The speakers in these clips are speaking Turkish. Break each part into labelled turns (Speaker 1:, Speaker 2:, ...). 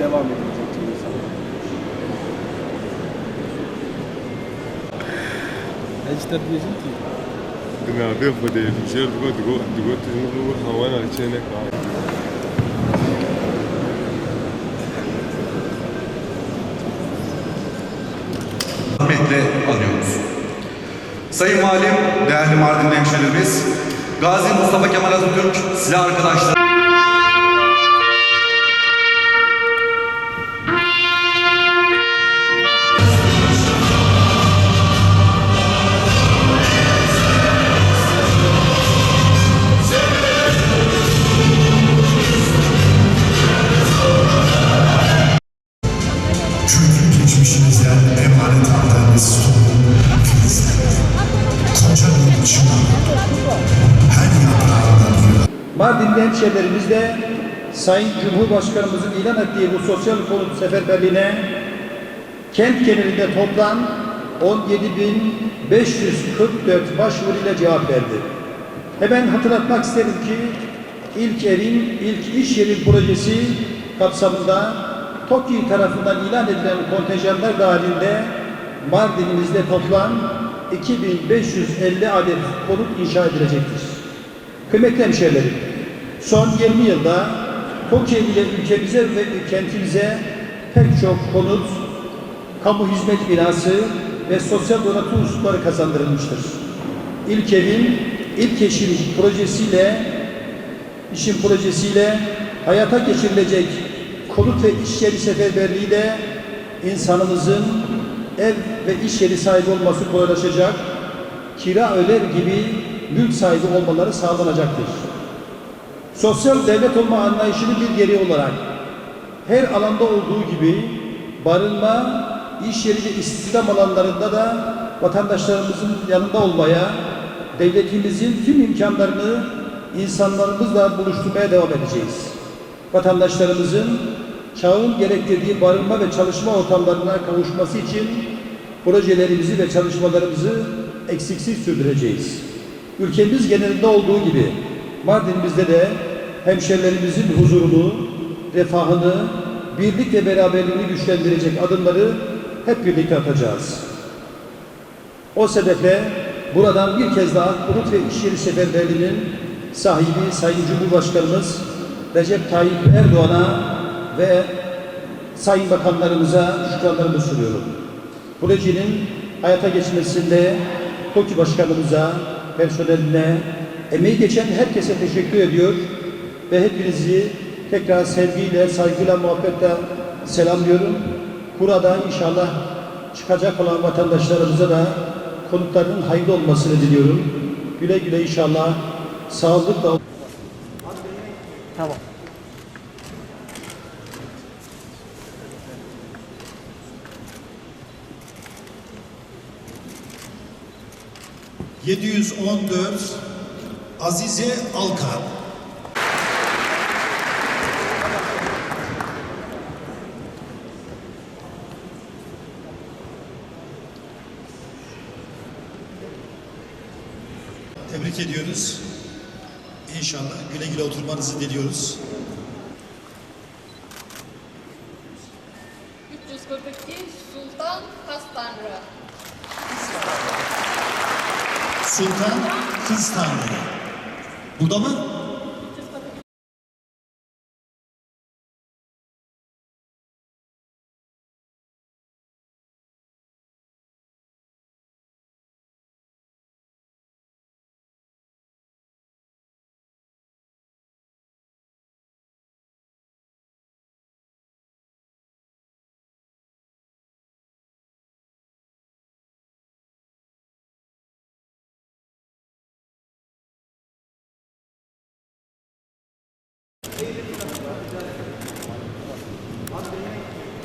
Speaker 1: devam edilecek diye sanıyorum.
Speaker 2: اجدر بيجي
Speaker 3: Dina bir fode duşer dugo dugo dugo tuzun dugo havan açene ka.
Speaker 4: Rahmetle anıyoruz. Sayın Valim, değerli Mardinli hemşehrilerimiz, Gazi Mustafa Kemal Atatürk, silah arkadaşlar.
Speaker 5: Mardin'de hemşehrilerimizle Sayın Cumhurbaşkanımızın ilan ettiği bu sosyal konut seferberliğine kent genelinde toplam 17.544 başvuru ile cevap verdi. Hemen hatırlatmak isterim ki ilk evin, ilk iş yeri projesi kapsamında TOKİ tarafından ilan edilen kontenjanlar dahilinde Mardin'imizde toplam 2550 adet konut inşa edilecektir. Kıymetli hemşehrilerim, son 20 yılda TOKİ ile ülkemize ve kentimize pek çok konut, kamu hizmet binası ve sosyal donatım unsurları kazandırılmıştır. İlk evin, ilk eşin projesiyle, işin projesiyle hayata geçirilecek konut ve iş yeri seferberliğiyle insanımızın ev ve iş yeri sahibi olması kolaylaşacak, kira öder gibi mülk sahibi olmaları sağlanacaktır. Sosyal devlet olma anlayışını bir gereği olarak her alanda olduğu gibi barınma, iş yeri ve istihdam alanlarında da vatandaşlarımızın yanında olmaya, devletimizin tüm imkanlarını insanlarımızla buluşturmaya devam edeceğiz. Vatandaşlarımızın çağın gerektirdiği barınma ve çalışma ortamlarına kavuşması için projelerimizi ve çalışmalarımızı eksiksiz sürdüreceğiz. Ülkemiz genelinde olduğu gibi Mardin'imizde de hemşerilerimizin huzurunu, refahını, birlik ve beraberliğini güçlendirecek adımları hep birlikte atacağız. O sebeple buradan bir kez daha konut ve iş seferberliğinin sahibi Sayın Cumhurbaşkanımız Recep Tayyip Erdoğan'a ve Sayın Bakanlarımıza şükranlarımı sunuyorum. Projenin hayata geçmesinde TOKİ Başkanımıza, personeline, emeği geçen herkese teşekkür ediyor ve hepinizi tekrar sevgiyle, saygıyla, muhabbetle selamlıyorum. Burada inşallah çıkacak olan vatandaşlarımıza da konutlarının hayırlı olmasını diliyorum. Güle güle inşallah sağlıkla
Speaker 6: ...714 Azize Alkan.
Speaker 7: Tebrik ediyoruz. İnşallah güle güle oturmanızı diliyoruz.
Speaker 8: 342 Sultan Kastanlı.
Speaker 7: Sultan Kız Tanrı. Burada mı?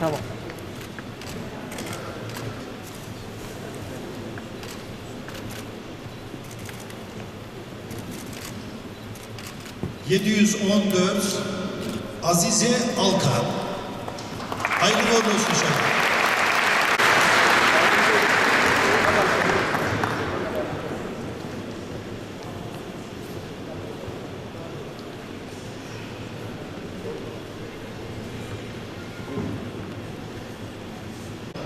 Speaker 2: Tamam.
Speaker 7: ...714 Azize Alkan. Hayırlı olsun.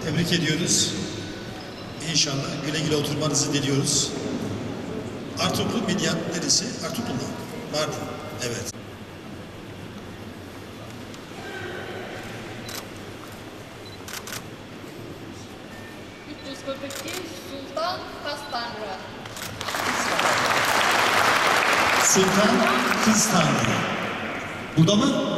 Speaker 5: Tebrik ediyoruz. İnşallah güle güle oturmanızı diliyoruz. Artuklu Midyat neresi? Artuklu mu? Mardin. Evet.
Speaker 8: Sultan Kastanlı.
Speaker 5: Sultan Kız Tanrı. Burada mı?